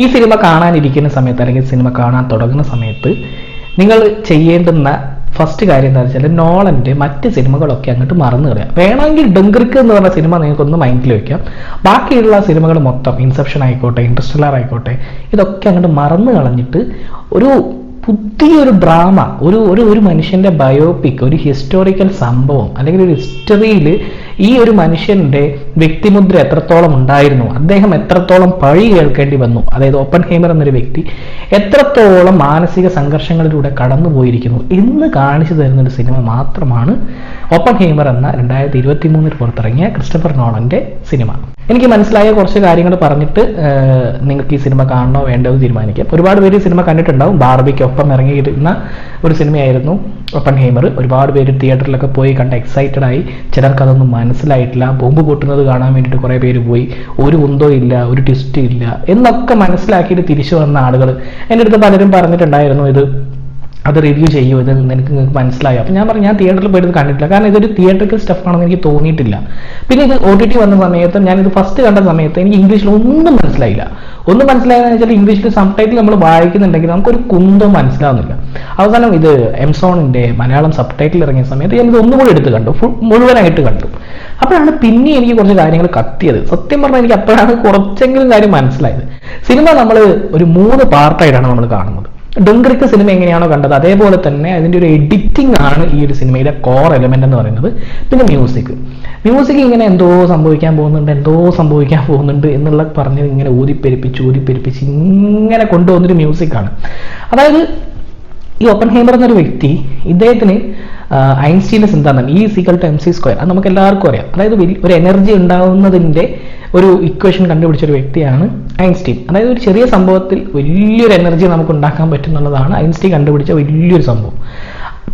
ഈ സിനിമ കാണാനിരിക്കുന്ന സമയത്ത് അല്ലെങ്കിൽ സിനിമ കാണാൻ തുടങ്ങുന്ന സമയത്ത് നിങ്ങൾ ചെയ്യേണ്ടുന്ന ഫസ്റ്റ് കാര്യം എന്താ വെച്ചാൽ നോളന്റെ മറ്റ് സിനിമകളൊക്കെ അങ്ങോട്ട് മറന്നു കളയാം. വേണമെങ്കിൽ ഡെങ്കർക്ക് എന്ന് പറഞ്ഞ സിനിമ നിങ്ങൾക്കൊന്ന് മൈൻഡിൽ വെക്കാം. ബാക്കിയുള്ള സിനിമകൾ മൊത്തം ഇൻസെപ്ഷൻ ആയിക്കോട്ടെ ഇൻട്രസ്റ്റലർ ആയിക്കോട്ടെ ഇതൊക്കെ അങ്ങോട്ട് മറന്നു കളഞ്ഞിട്ട് ഒരു പുതിയൊരു ഡ്രാമ ഒരു ഒരു ഒരു മനുഷ്യന്റെ ബയോപിക് ഒരു ഹിസ്റ്റോറിക്കൽ സംഭവം അല്ലെങ്കിൽ ഒരു ഹിസ്റ്ററിയിൽ ഈ ഒരു മനുഷ്യന്റെ വ്യക്തിമുദ്ര എത്രത്തോളം ഉണ്ടായിരുന്നു? അദ്ദേഹം എത്രത്തോളം പഴി കേൾക്കേണ്ടി വന്നു? അതായത് ഓപ്പൺ ഹേമർ എന്നൊരു വ്യക്തി എത്രത്തോളം മാനസിക സംഘർഷങ്ങളിലൂടെ കടന്നുപോയിരിക്കുന്നു? എന്ന് കാണിച്ചു തരുന്ന ഒരു സിനിമ മാത്രമാണ് ഓപ്പൺ ഹേമർ എന്ന രണ്ടായിരത്തി ഇരുപത്തി മൂന്നിൽ പുറത്തിറങ്ങിയ ക്രിസ്റ്റഫർ നോളന്റെ സിനിമ. എനിക്ക് മനസ്സിലായ കുറച്ച് കാര്യങ്ങൾ പറഞ്ഞിട്ട് നിങ്ങൾക്ക് ഈ സിനിമ കാണണോ വേണ്ടോ എന്ന് തീരുമാനിക്കാം. ഒരുപാട് പേര് സിനിമ കണ്ടിട്ടുണ്ടാവും. ബാർബിക്കൊപ്പം ഇറങ്ങിയിരുന്ന ഒരു സിനിമയായിരുന്നു ഓപ്പൺ ഹേമർ ഒരുപാട് പേര് തിയേറ്ററിലൊക്കെ പോയി കണ്ട് എക്സൈറ്റഡ് ആയി ചിലർക്ക് അതൊന്നും മനസ്സിലായിട്ടില്ല. ബോംബ് പൊട്ടുന്നത് കാണാൻ വേണ്ടിയിട്ട് കുറേ പേര് പോയി. ഒരു ഉന്തോ ഇല്ല ഒരു ട്വിസ്റ്റ് ഇല്ല എന്നൊക്കെ മനസ്സിലാക്കിയിട്ട് തിരിച്ചു വന്ന ആളുകൾ. എന്റെ അടുത്ത് പലരും പറഞ്ഞിട്ടുണ്ടായിരുന്നു ഇത്. അത് റിവ്യൂ ചെയ്യൂ ഇത് നിനക്ക് മനസ്സിലായോ? അപ്പം ഞാൻ പറഞ്ഞു ഞാൻ തിയേറ്ററിൽ പോയിട്ട് കണ്ടിട്ടില്ല. കാരണം ഇതൊരു തിയേറ്ററിക്കൽ സ്റ്റഫാണെന്ന് എനിക്ക് തോന്നിയിട്ടില്ല. പിന്നെ ഇത് ഒ ടി ടി വന്ന സമയത്ത് ഞാനിത് ഫസ്റ്റ് കണ്ട സമയത്ത് എനിക്ക് ഇംഗ്ലീഷിൽ ഒന്നും മനസ്സിലായില്ല. ഒന്നും മനസ്സിലായെന്ന് വെച്ചാൽ ഇംഗ്ലീഷിൽ സബ് ടൈറ്റിൽ നമ്മൾ വായിക്കുന്നുണ്ടെങ്കിൽ നമുക്കൊരു കുന്തം മനസ്സിലാവുന്നില്ല. അവസാനം ഇത് എംസോണിന്റെ മലയാളം സബ് ടൈറ്റിൽ ഇറങ്ങിയ സമയത്ത് ഞാനിത് ഒന്നുകൂടി എടുത്ത് കണ്ടു. ഫുൾ മുഴുവനായിട്ട് കണ്ടു. അപ്പോഴാണ് പിന്നെ എനിക്ക് കുറച്ച് കാര്യങ്ങൾ കത്തിയത്. സത്യം പറഞ്ഞാൽ എനിക്ക് അപ്പോഴാണ് കുറച്ചെങ്കിലും കാര്യം മനസ്സിലായത്. സിനിമ നമ്മൾ ഒരു മൂന്ന് പാർട്ടായിട്ടാണ് നമ്മൾ കാണുന്നത്. ഡുങ്ക്രിക്ക് സിനിമ എങ്ങനെയാണോ കണ്ടത്? അതേപോലെ തന്നെ അതിന്റെ ഒരു എഡിറ്റിംഗ് ആണ് ഈ ഒരു സിനിമയുടെ കോർ എലമെന്റ് എന്ന് പറയുന്നത്. പിന്നെ മ്യൂസിക് മ്യൂസിക് ഇങ്ങനെ എന്തോ സംഭവിക്കാൻ പോകുന്നുണ്ട് എന്തോ സംഭവിക്കാൻ പോകുന്നുണ്ട് എന്നുള്ള പറഞ്ഞ് ഇങ്ങനെ ഊതിപ്പെരിപ്പിച്ച് ഊതിപ്പെരിപ്പിച്ച് ഇങ്ങനെ കൊണ്ടുപോകുന്നൊരു മ്യൂസിക്കാണ് അതായത് ഈ ഓപ്പൺ ഹേമർ എന്നൊരു വ്യക്തി ഇദ്ദേഹത്തിന് ഐൻസ്റ്റീന്റെ സിദ്ധാന്തം ഈ സീക്കൾ ടു എം സി സ്ക്വയർ അത് നമുക്ക് എല്ലാവർക്കും അറിയാം. അതായത് ഒരു എനർജി ഉണ്ടാവുന്നതിന്റെ ഒരു ഇക്വേഷൻ കണ്ടുപിടിച്ച ഒരു വ്യക്തിയാണ് ഐൻസ്റ്റീൻ. അതായത് ഒരു ചെറിയ സംഭവത്തിൽ വലിയൊരു എനർജി നമുക്ക് ഉണ്ടാക്കാൻ പറ്റുന്നുള്ളതാണ് ഐൻസ്റ്റീൻ കണ്ടുപിടിച്ച വലിയൊരു സംഭവം.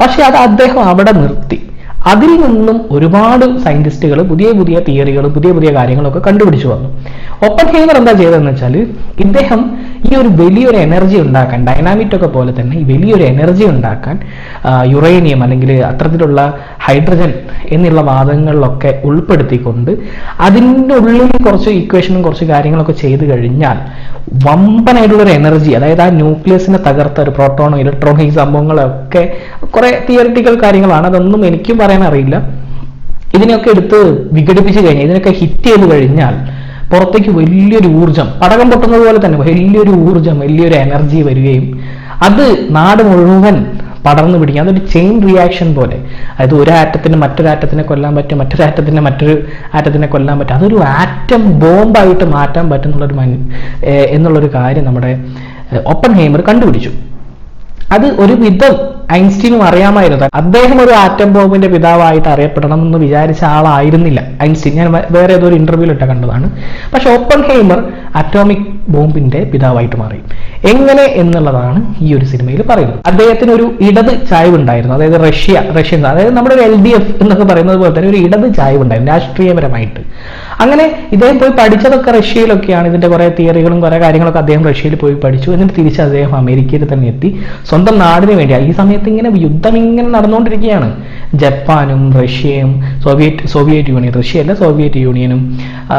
പക്ഷേ അത് അദ്ദേഹം അവിടെ നിർത്തി. അതിൽ നിന്നും ഒരുപാട് സയന്റിസ്റ്റുകൾ പുതിയ പുതിയ തിയറികളും പുതിയ പുതിയ കാര്യങ്ങളൊക്കെ കണ്ടുപിടിച്ചു വന്നു. ഒപ്പൻ ഹേമർ എന്താ ചെയ്തതെന്ന് വെച്ചാൽ ഇദ്ദേഹം ഈ ഒരു വലിയൊരു എനർജി ഉണ്ടാക്കാൻ ഡൈനാമിറ്റ് ഒക്കെ പോലെ തന്നെ ഈ വലിയൊരു എനർജി ഉണ്ടാക്കാൻ യുറേനിയം അല്ലെങ്കിൽ അത്തരത്തിലുള്ള ഹൈഡ്രജൻ എന്നുള്ള വാദങ്ങളിലൊക്കെ ഉൾപ്പെടുത്തിക്കൊണ്ട് അതിന്റെ ഉള്ളിൽ കുറച്ച് ഇക്വേഷനും കുറച്ച് കാര്യങ്ങളൊക്കെ ചെയ്തു കഴിഞ്ഞാൽ വമ്പനായിട്ടുള്ളൊരു എനർജി അതായത് ആ ന്യൂക്ലിയസിനെ തകർത്ത ഒരു പ്രോട്ടോണോ ഇലക്ട്രോണോ ഈ സംഭവങ്ങളൊക്കെ കുറെ തിയറിറ്റിക്കൽ കാര്യങ്ങളാണ്. അതൊന്നും എനിക്കും പറയാൻ അറിയില്ല ഇതിനെയൊക്കെ എടുത്ത് വിഘടിപ്പിച്ച് കഴിഞ്ഞാൽ ഇതിനൊക്കെ ഹിറ്റ് ചെയ്ത് കഴിഞ്ഞാൽ പുറത്തേക്ക് വലിയൊരു ഊർജം പടകം പൊട്ടുന്നത് പോലെ തന്നെ വലിയൊരു ഊർജം വലിയൊരു എനർജി വരികയും അത് നാട് മുഴുവൻ പടർന്നു പിടിക്കുക അതൊരു ചെയിൻ റിയാക്ഷൻ പോലെ. അതായത് ഒരു ആറ്റത്തിന് മറ്റൊരാറ്റത്തിനെ കൊല്ലാൻ പറ്റും മറ്റൊരാറ്റത്തിന് മറ്റൊരു ആറ്റത്തിനെ കൊല്ലാൻ പറ്റും. അതൊരു ആറ്റം ബോംബായിട്ട് മാറ്റാൻ പറ്റുന്നുള്ളൊരു മനു എന്നുള്ളൊരു കാര്യം നമ്മുടെ ഒപ്പൻ ഹേമർ കണ്ടുപിടിച്ചു. അത് ഒരു വിധം ഐൻസ്റ്റീനും അറിയാമായിരുന്നു. അദ്ദേഹം ഒരു ആറ്റം ബോംബിന്റെ പിതാവായിട്ട് അറിയപ്പെടണം എന്ന് വിചാരിച്ച ആളായിരുന്നില്ല. ഐൻസ്റ്റീൻ. ഞാൻ വേറെ ഏതോ ഒരു ഇന്റർവ്യൂവിൽ ഇട്ട കണ്ടതാണ്. പക്ഷെ ഓപ്പൺ ഹേമർ അറ്റോമിക് ബോംബിന്റെ പിതാവായിട്ട് മാറി. എങ്ങനെ എന്നുള്ളതാണ് ഈ ഒരു സിനിമയിൽ പറയുന്നത്. അദ്ദേഹത്തിന് ഒരു ഇടത് ചായ്വ് ഉണ്ടായിരുന്നു അതായത് റഷ്യ റഷ്യൻ അതായത് നമ്മുടെ ഒരു എൽ ഡി എഫ് എന്നൊക്കെ പറയുന്നത് പോലെ തന്നെ ഒരു ഇടത് ചായ്വ് ഉണ്ടായിരുന്നു രാഷ്ട്രീയപരമായിട്ട്. അങ്ങനെ ഇദ്ദേഹം പോയി പഠിച്ചതൊക്കെ റഷ്യയിലൊക്കെയാണ്. ഇതിന്റെ കുറെ തിയറികളും കുറെ കാര്യങ്ങളൊക്കെ അദ്ദേഹം റഷ്യയിൽ പോയി പഠിച്ചു. എന്നിട്ട് തിരിച്ച് അദ്ദേഹം അമേരിക്കയിൽ തന്നെ എത്തി. സ്വന്തം നാടിന് വേണ്ടി ഈ സമയത്ത് ഇങ്ങനെ യുദ്ധം ഇങ്ങനെ നടന്നുകൊണ്ടിരിക്കുകയാണ്. ജപ്പാനും റഷ്യയും സോവിയറ്റ് സോവിയറ്റ് യൂണിയൻ റഷ്യ അല്ല സോവിയറ്റ് യൂണിയനും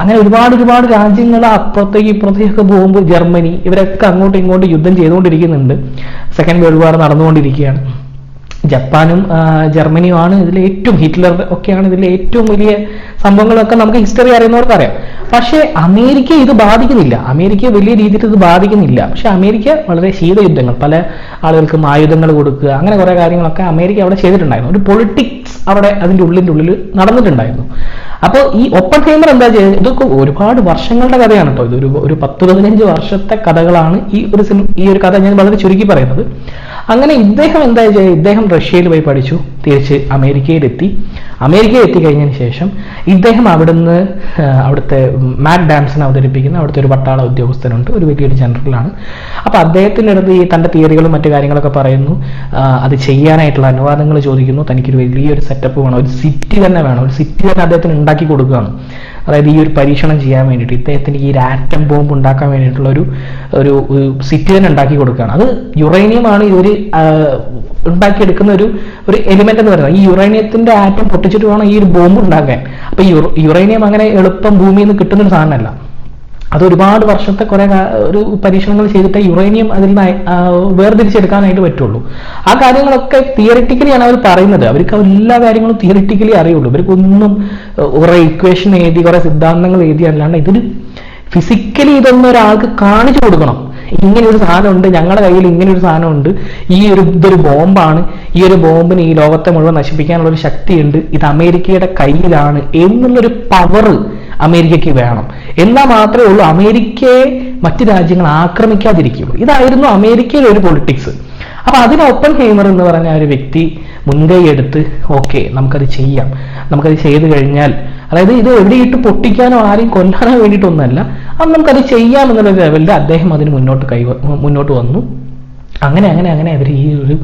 അങ്ങനെ ഒരുപാട് ഒരുപാട് രാജ്യങ്ങൾ അപ്പുറത്തേക്ക് ഇപ്പുറത്തേക്കൊക്കെ പോകുമ്പോൾ ജർമ്മനി ഇവരൊക്കെ അങ്ങോട്ടും ഇങ്ങോട്ടും യുദ്ധം ചെയ്തുകൊണ്ടിരിക്കുന്നുണ്ട്. സെക്കൻഡ് വേൾഡ് വാർ നടന്നുകൊണ്ടിരിക്കുകയാണ്. ജപ്പാനും ജർമ്മനിയുമാണ് ഇതിൽ ഏറ്റവും ഹിറ്റ്ലർ ഒക്കെയാണ് ഇതിലെ ഏറ്റവും വലിയ സംഭവങ്ങളൊക്കെ നമുക്ക് ഹിസ്റ്ററി അറിയുന്നവർക്ക് അറിയാം പക്ഷേ അമേരിക്ക ഇത് ബാധിക്കുന്നില്ല. അമേരിക്ക വലിയ രീതിയിൽ ഇത് ബാധിക്കുന്നില്ല. പക്ഷെ അമേരിക്ക വളരെ ശീതയുദ്ധങ്ങൾ പല ആളുകൾക്കും ആയുധങ്ങൾ കൊടുക്കുക അങ്ങനെ കുറെ കാര്യങ്ങളൊക്കെ അമേരിക്ക അവിടെ ചെയ്തിട്ടുണ്ടായിരുന്നു. ഒരു പൊളിറ്റിക്സ് അവിടെ അതിന്റെ ഉള്ളിന്റെ ഉള്ളിൽ നടന്നിട്ടുണ്ടായിരുന്നു. അപ്പോൾ ഈ ഒപ്പൺ ഹൈമർ എന്താ ചെയ്യുന്നത്? ഇതൊക്കെ ഒരുപാട് വർഷങ്ങളുടെ കഥയാണ് കേട്ടോ. ഇതൊരു ഒരു പത്ത് പതിനഞ്ച് വർഷത്തെ കഥകളാണ് ഈ ഒരു സിനിമ ഈ ഒരു കഥ ഞാൻ വളരെ ചുരുക്കി പറയുന്നത്. അങ്ങനെ ഇദ്ദേഹം എന്താ ചെയ്യുക ഇദ്ദേഹം റഷ്യയിൽ പോയി പഠിച്ചു തിരിച്ച് അമേരിക്കയിലെത്തി. അമേരിക്കയിൽ എത്തിക്കഴിഞ്ഞതിന് ശേഷം ഇദ്ദേഹം അവിടുന്ന് അവിടുത്തെ മാറ്റ് ഡാൻസിനെ അവതരിപ്പിക്കുന്ന അവിടുത്തെ ഒരു പട്ടാള ഉദ്യോഗസ്ഥനുണ്ട് ഒരു വലിയൊരു ജനറലാണ്. അപ്പോൾ അദ്ദേഹത്തിന്റെ അടുത്ത് ഈ തന്റെ തിയറികളും മറ്റു കാര്യങ്ങളൊക്കെ പറയുന്നു. അത് ചെയ്യാനായിട്ടുള്ള അനുവാദങ്ങൾ ചോദിക്കുന്നു. തനിക്കൊരു വലിയൊരു സെറ്റപ്പ് വേണം. ഒരു സിറ്റി തന്നെ വേണം. ഒരു സിറ്റി തന്നെ അദ്ദേഹത്തിന് ഉണ്ടാക്കി കൊടുക്കുകയാണ്. അതായത് ഈ ഒരു പരീക്ഷണം ചെയ്യാൻ വേണ്ടിയിട്ട് ഇദ്ദേഹത്തിന് ഈ ഒരു ആറ്റം ബോംബ് ഉണ്ടാക്കാൻ വേണ്ടിയിട്ടുള്ള ഒരു ഒരു സിറ്റി തന്നെ ഉണ്ടാക്കി കൊടുക്കുകയാണ്. അത് യുറേനിയമാണ് ഇവർ ഉണ്ടാക്കിയെടുക്കുന്ന ഒരു ഒരു എലിമെന്റ് എന്ന് പറയുന്നത്. ഈ യുറേനിയത്തിന്റെ ആറ്റം പൊട്ടിച്ചിട്ട് വേണം ഈ ഒരു ബോംബ് ഉണ്ടാക്കാൻ. അപ്പൊ യുറേനിയം അങ്ങനെ എളുപ്പം ഭൂമിയിൽ നിന്ന് കിട്ടുന്ന ഒരു സാധനമല്ല. അത് ഒരുപാട് വർഷത്തെ കുറെ ഒരു പരീക്ഷണങ്ങൾ ചെയ്തിട്ട് യുറേനിയം അതിൽ നിന്ന് വേർതിരിച്ചെടുക്കാനായിട്ട് പറ്റുള്ളൂ. ആ കാര്യങ്ങളൊക്കെ തിയറിറ്റിക്കലിയാണ് അവർ പറയുന്നത്. അവർക്ക് എല്ലാ കാര്യങ്ങളും തിയറിറ്റിക്കലി അറിയുള്ളൂ. ഇവർക്കൊന്നും കുറെ ഇക്വേഷൻ എഴുതി കുറെ സിദ്ധാന്തങ്ങൾ എഴുതി അല്ലാണ്ട് ഇതിന് ഫിസിക്കലി ഇതൊന്നും ഒരാൾക്ക് കാണിച്ചു കൊടുക്കണം. ഇങ്ങനെ ഒരു സാധനമുണ്ട് ഞങ്ങളുടെ കയ്യിൽ ഇങ്ങനെ ഒരു സാധനമുണ്ട്. ഈ ഒരു ഇതൊരു ബോംബാണ്. ഈ ഒരു ബോംബിന് ഈ ലോകത്തെ മുഴുവൻ നശിപ്പിക്കാനുള്ള ഒരു ശക്തിയുണ്ട്. ഇത് അമേരിക്കയുടെ കയ്യിലാണ്. എന്നുള്ളൊരു പവർ അമേരിക്കയ്ക്ക് വേണം. എന്നാൽ മാത്രമേ ഉള്ളൂ അമേരിക്കയെ മറ്റ് രാജ്യങ്ങൾ ആക്രമിക്കാതിരിക്കുകയുള്ളൂ. ഇതായിരുന്നു അമേരിക്കയിലെ ഒരു പൊളിറ്റിക്സ് അപ്പൊ അതിന് ഒപ്പൻ ഹെയ്മർ എന്ന് പറഞ്ഞ ഒരു വ്യക്തി മുൻകൈ എടുത്ത് ഓക്കെ നമുക്കത് ചെയ്യാം. നമുക്കത് ചെയ്തു കഴിഞ്ഞാൽ അതായത് ഇത് എവിടെയിട്ട് പൊട്ടിക്കാനോ ആരെയും കൊല്ലാനോ വേണ്ടിയിട്ടൊന്നല്ല അത് നമുക്കത് ചെയ്യാം എന്നുള്ള ലെവലിൽ അദ്ദേഹം അതിന് മുന്നോട്ട് കൈ മുന്നോട്ട് വന്നു. അങ്ങനെ അങ്ങനെ അങ്ങനെ അവർ ഈ ഒരു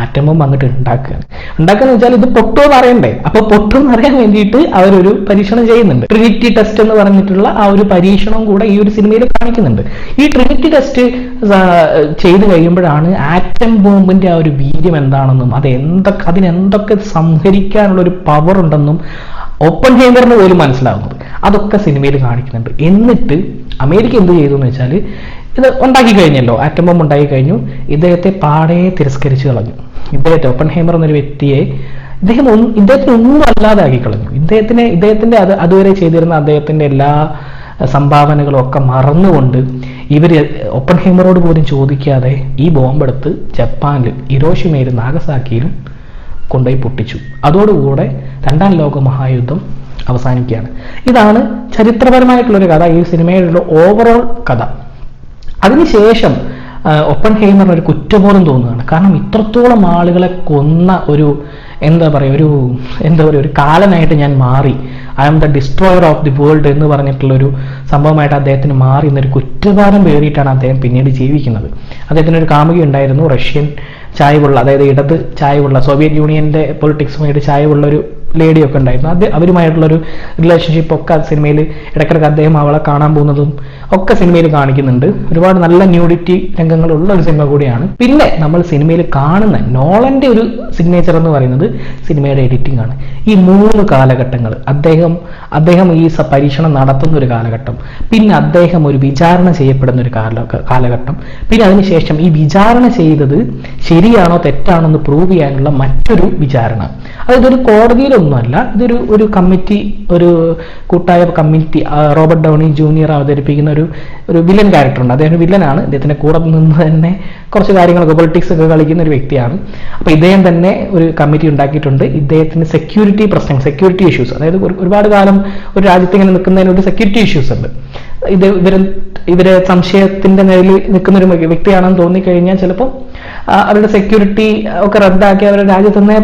ആറ്റം ബോംബ് അങ്ങോട്ട് ഉണ്ടാക്കുകയാണ്. ഉണ്ടാക്കുക വെച്ചാൽ ഇത് പൊട്ടോ അറിയണ്ടേ? അപ്പൊ എന്ന് അറിയാൻ വേണ്ടിയിട്ട് അവരൊരു പരീക്ഷണം ചെയ്യുന്നുണ്ട്. ട്രിനിറ്റി ടെസ്റ്റ് എന്ന് പറഞ്ഞിട്ടുള്ള ആ ഒരു പരീക്ഷണം കൂടെ ഈ ഒരു സിനിമയിൽ കാണിക്കുന്നുണ്ട്. ഈ ട്രിനിറ്റി ടെസ്റ്റ് ചെയ്ത് കഴിയുമ്പോഴാണ് ആറ്റം ബോംബിന്റെ ആ ഒരു വീര്യം എന്താണെന്നും അത് എന്തൊക്കെ അതിനെന്തൊക്കെ സംഹരിക്കാനുള്ള ഒരു പവർ ഉണ്ടെന്നും ഓപ്പൺ ഹേമറിന് പോലും മനസ്സിലാവുന്നത്. അതൊക്കെ സിനിമയിൽ കാണിക്കുന്നുണ്ട്. എന്നിട്ട് അമേരിക്ക എന്ത് ചെയ്തു എന്ന് വെച്ചാൽ ഇത് ഉണ്ടാക്കി കഴിഞ്ഞല്ലോ. ആറ്റം ബോംബ് ഉണ്ടാക്കി കഴിഞ്ഞു. ഇദ്ദേഹത്തെ പാടെ തിരസ്കരിച്ച് കളഞ്ഞു. ഇദ്ദേഹത്തെ ഓപ്പൺ ഹേമർ എന്നൊരു വ്യക്തിയെ ഇദ്ദേഹം ഒന്നും ഇദ്ദേഹത്തിന് ഒന്നും അല്ലാതെ ആക്കി കളഞ്ഞു. ഇദ്ദേഹത്തിനെ ഇദ്ദേഹത്തിന്റെ അത് അതുവരെ ചെയ്തിരുന്ന അദ്ദേഹത്തിന്റെ എല്ലാ സംഭാവനകളും ഒക്കെ മറന്നുകൊണ്ട് ഇവർ ഒപ്പൺ ഹേമറോട് പോലും ചോദിക്കാതെ ഈ ബോംബെടുത്ത് ജപ്പാനിൽ ഇരോഷിമയിലും നാഗസാക്കിയിലും കൊണ്ടുപോയി പൊട്ടിച്ചു. അതോടുകൂടെ രണ്ടാം ലോക മഹായുദ്ധം അവസാനിക്കുകയാണ്. ഇതാണ് ചരിത്രപരമായിട്ടുള്ളൊരു കഥ. ഈ സിനിമയിലുള്ള ഓവറോൾ കഥ. അതിനുശേഷം ഒപ്പൺ ഹെയ്മറിന് ഒരു കുറ്റബോധം തോന്നുകയാണ്. കാരണം ഇത്രത്തോളം ആളുകളെ കൊന്ന ഒരു എന്താ പറയുക ഒരു എന്താ പറയുക ഒരു കാലനായിട്ട് ഞാൻ മാറി. I am the destroyer of the world എന്ന് പറഞ്ഞിട്ടുള്ള ഒരു സംഭവമായിട്ട് അദ്ദേഹത്തിന് മാറി എന്നൊരു കുറ്റഭാരം പേറിയിട്ടാണ് അദ്ദേഹം പിന്നീട് ജീവിക്കുന്നത്. അദ്ദേഹത്തിന് ഒരു കാമുകി ഉണ്ടായിരുന്നു റഷ്യൻ ചായവുള്ള അതായത് ഇടത് ചായവുള്ള സോവിയറ്റ് യൂണിയന്റെ പൊളിറ്റിക്സുമായിട്ട് ചായവുള്ള ഒരു ലേഡിയൊക്കെ ഉണ്ടായിരുന്നു. അത് അവരുമായിട്ടുള്ള ഒരു റിലേഷൻഷിപ്പ് ഒക്കെ സിനിമയിൽ ഇടയ്ക്കിടയ്ക്ക് അദ്ദേഹം അവളെ കാണാൻ പോകുന്നതും ഒക്കെ സിനിമയിൽ കാണിക്കുന്നുണ്ട്. ഒരുപാട് നല്ല ന്യൂഡിറ്റി രംഗങ്ങളുള്ള ഒരു സിനിമ കൂടിയാണ്. പിന്നെ നമ്മൾ സിനിമയിൽ കാണുന്ന നോളന്റെ ഒരു സിഗ്നേച്ചർ എന്ന് പറയുന്നത് സിനിമയുടെ എഡിറ്റിംഗ് ആണ്. ഈ മൂന്ന് കാലഘട്ടങ്ങൾ അദ്ദേഹം അദ്ദേഹം ഈ പരീക്ഷണം നടത്തുന്ന ഒരു കാലഘട്ടം പിന്നെ അദ്ദേഹം ഒരു വിചാരണ ചെയ്യപ്പെടുന്ന ഒരു കാലഘട്ടം പിന്നെ അതിനുശേഷം ഈ വിചാരണ ചെയ്തത് ശരിയാണോ തെറ്റാണോ എന്ന് പ്രൂവ് ചെയ്യാനുള്ള മറ്റൊരു വിചാരണ. അതായത് ഒരു കോടതിയിലൊന്നുമല്ല ഇതൊരു ഒരു കമ്മിറ്റി ഒരു കൂട്ടായ കമ്മിറ്റി റോബർട്ട് ഡൗണി ജൂനിയർ അവതരിപ്പിക്കുന്ന ഒരു ഒരു വില്ലൻ ക്യാരക്ടർ ഉണ്ട്. അദ്ദേഹം വില്ലനാണ് ഇദ്ദേഹത്തിന്റെ കൂടെ നിന്ന് തന്നെ കുറച്ച് കാര്യങ്ങളൊക്കെ പൊളിറ്റിക്സ് ഒക്കെ കളിക്കുന്ന ഒരു വ്യക്തിയാണ്. അപ്പോൾ ഇദ്ദേഹം തന്നെ ഒരു കമ്മിറ്റി ഉണ്ടാക്കിയിട്ടുണ്ട്. ഇദ്ദേഹത്തിന് സെക്യൂരിറ്റി പ്രശ്നം സെക്യൂരിറ്റി ഇഷ്യൂസ് അതായത് ഒരുപാട് കാലം ഒരു രാജ്യത്ത് ഇങ്ങനെ നിൽക്കുന്നതിന് ഒരു സെക്യൂരിറ്റി ഇഷ്യൂസ് ഉണ്ട്. ഇത് ഇവർ ഇവരെ സംശയത്തിന്റെ നിലയിൽ നിൽക്കുന്ന ഒരു വ്യക്തിയാണെന്ന് തോന്നിക്കഴിഞ്ഞാൽ ചിലപ്പോൾ അവരുടെ സെക്യൂരിറ്റി ഒക്കെ റദ്ദാക്കി അവരുടെ രാജ്യത്ത് നിന്ന്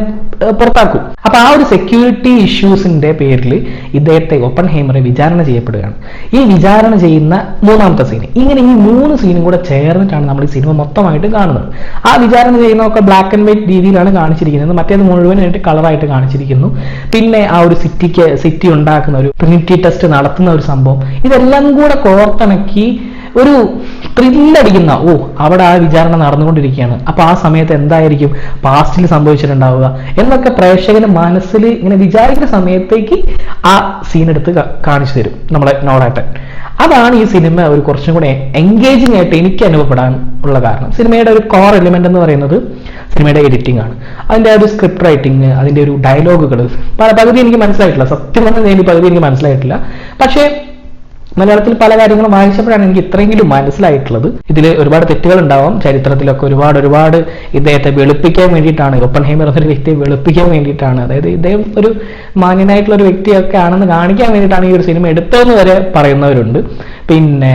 പുറത്താക്കും. അപ്പൊ ആ ഒരു സെക്യൂരിറ്റി ഇഷ്യൂസിന്റെ പേരിൽ ഇദ്ദേഹത്തെ ഓപ്പൺ ഹേമറെ വിചാരണ ചെയ്യപ്പെടുകയാണ്. ഈ വിചാരണ ചെയ്യുന്ന മൂന്നാമത്തെ സീൻ ഇങ്ങനെ ഈ മൂന്ന് സീനും കൂടെ ചേർന്നിട്ടാണ് നമ്മൾ ഈ സിനിമ മൊത്തമായിട്ട് കാണുന്നത്. ആ വിചാരണ ചെയ്യുന്നതൊക്കെ ബ്ലാക്ക് ആൻഡ് വൈറ്റ് രീതിയിലാണ് കാണിച്ചിരിക്കുന്നത്. മറ്റേത് മുഴുവനായിട്ട് കളറായിട്ട് കാണിച്ചിരിക്കുന്നു. പിന്നെ ആ ഒരു സിറ്റിക്ക് സിറ്റി ഉണ്ടാക്കുന്ന ഒരു ട്രിനിറ്റി ടെസ്റ്റ് നടത്തുന്ന ഒരു സംഭവം. ഇതെല്ലാം കൂടെ കോർത്തിണക്കി ഒരു ത്രില്ലടിക്കുന്ന ഓ അവിടെ ആ വിചാരണ നടന്നുകൊണ്ടിരിക്കുകയാണ്. അപ്പൊ ആ സമയത്ത് എന്തായിരിക്കും? പാസ്റ്റിൽ സംഭവിച്ചിട്ടുണ്ടാവുക എന്നൊക്കെ പ്രേക്ഷകന് മനസ്സിൽ ഇങ്ങനെ വിചാരിക്കുന്ന സമയത്തേക്ക് ആ സീൻ എടുത്ത് കാണിച്ചു തരും നമ്മളെ നോളേട്ടൻ അതാണ് ഈ സിനിമ ഒരു കുറച്ചും കൂടെ എൻഗേജിങ് ആയിട്ട് എനിക്ക് അനുഭവപ്പെടാൻ ഉള്ള കാരണം. സിനിമയുടെ ഒരു കോർ എലിമെന്റ് എന്ന് പറയുന്നത് സിനിമയുടെ എഡിറ്റിംഗ് ആണ്. അതിന്റെ ഒരു സ്ക്രിപ്റ്റ് റൈറ്റിംഗ് അതിന്റെ ഒരു ഡയലോഗുകൾ പകുതി എനിക്ക് മനസ്സിലായിട്ടില്ല. സത്യം പറഞ്ഞാൽ പകുതി എനിക്ക് മനസ്സിലായിട്ടില്ല. പക്ഷേ മലയാളത്തിൽ പല കാര്യങ്ങളും വായിച്ചപ്പോഴാണ് എനിക്ക് ഇത്രയെങ്കിലും മനസ്സിലായിട്ടുള്ളത്. ഇതിൽ ഒരുപാട് തെറ്റുകൾ ഉണ്ടാവാം. ചരിത്രത്തിലൊക്കെ ഒരുപാട് ഒരുപാട് ഇദ്ദേഹത്തെ വെളുപ്പിക്കാൻ വേണ്ടിയിട്ടാണ് ഒപ്പൻ ഹൈമർ എന്നൊരു വ്യക്തിയെ വെളുപ്പിക്കാൻ വേണ്ടിയിട്ടാണ്. അതായത് ഇദ്ദേഹം ഒരു മാന്യനായിട്ടുള്ള ഒരു വ്യക്തിയൊക്കെ ആണെന്ന് കാണിക്കാൻ വേണ്ടിയിട്ടാണ് ഈ ഒരു സിനിമ എടുത്തതെന്ന് വരെ പറയുന്നവരുണ്ട്. പിന്നെ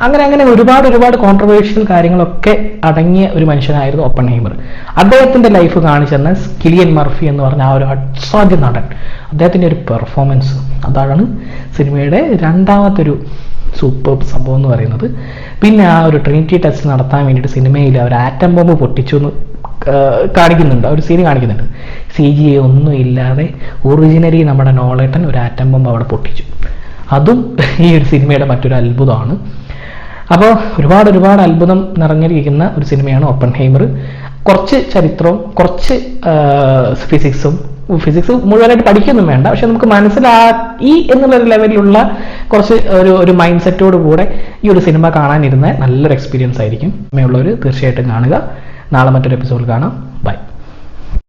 അങ്ങനെ അങ്ങനെ ഒരുപാട് ഒരുപാട് കോൺട്രവേഴ്ഷ്യൽ കാര്യങ്ങളൊക്കെ അടങ്ങിയ ഒരു മനുഷ്യനായിരുന്നു ഒപ്പൺ ഹൈമർ അദ്ദേഹത്തിന്റെ ലൈഫ് കാണിച്ചെന്ന സ്കിലിയൻ മർഫി എന്ന് പറഞ്ഞ ആ ഒരു അസാധ്യ നടൻ. അദ്ദേഹത്തിന്റെ ഒരു പെർഫോമൻസ് അതാണ് സിനിമയുടെ രണ്ടാമത്തെ ഒരു സൂപ്പർ സംഭവം എന്ന് പറയുന്നത്. പിന്നെ ആ ഒരു ട്രിനിറ്റി ടെസ്റ്റ് നടത്താൻ വേണ്ടിയിട്ട് സിനിമയിൽ അവർ ആറ്റം ബോംബ് പൊട്ടിച്ചു എന്ന് കാണിക്കുന്നുണ്ട്. ആ ഒരു സീൻ കാണിക്കുന്നുണ്ട്. സി ജി ഒന്നും ഇല്ലാതെ ഒറിജിനലി നമ്മുടെ നോളേട്ടൻ ഒരു ആറ്റം ബോംബ് അവിടെ പൊട്ടിച്ചു. അതും ഈ ഒരു സിനിമയുടെ മറ്റൊരു അത്ഭുതമാണ്. അപ്പോൾ ഒരുപാട് ഒരുപാട് അത്ഭുതം നിറഞ്ഞിരിക്കുന്ന ഒരു സിനിമയാണ് ഓപ്പൺ ഹൈമർ കുറച്ച് ചരിത്രവും കുറച്ച് ഫിസിക്സും ഫിസിക്സ് മുഴുവനായിട്ട് പഠിക്കൊന്നും വേണ്ട. പക്ഷെ നമുക്ക് മനസ്സിലാക്കി എന്നുള്ള ഒരു ലെവലിലുള്ള കുറച്ച് ഒരു ഒരു മൈൻഡ് സെറ്റോട് കൂടെ ഈ ഒരു സിനിമ കാണാനിരുന്ന നല്ലൊരു എക്സ്പീരിയൻസ് ആയിരിക്കും. അമ്മയുള്ളവർ തീർച്ചയായിട്ടും കാണുക. നാളെ മറ്റൊരു എപ്പിസോഡിൽ കാണാം. ബൈ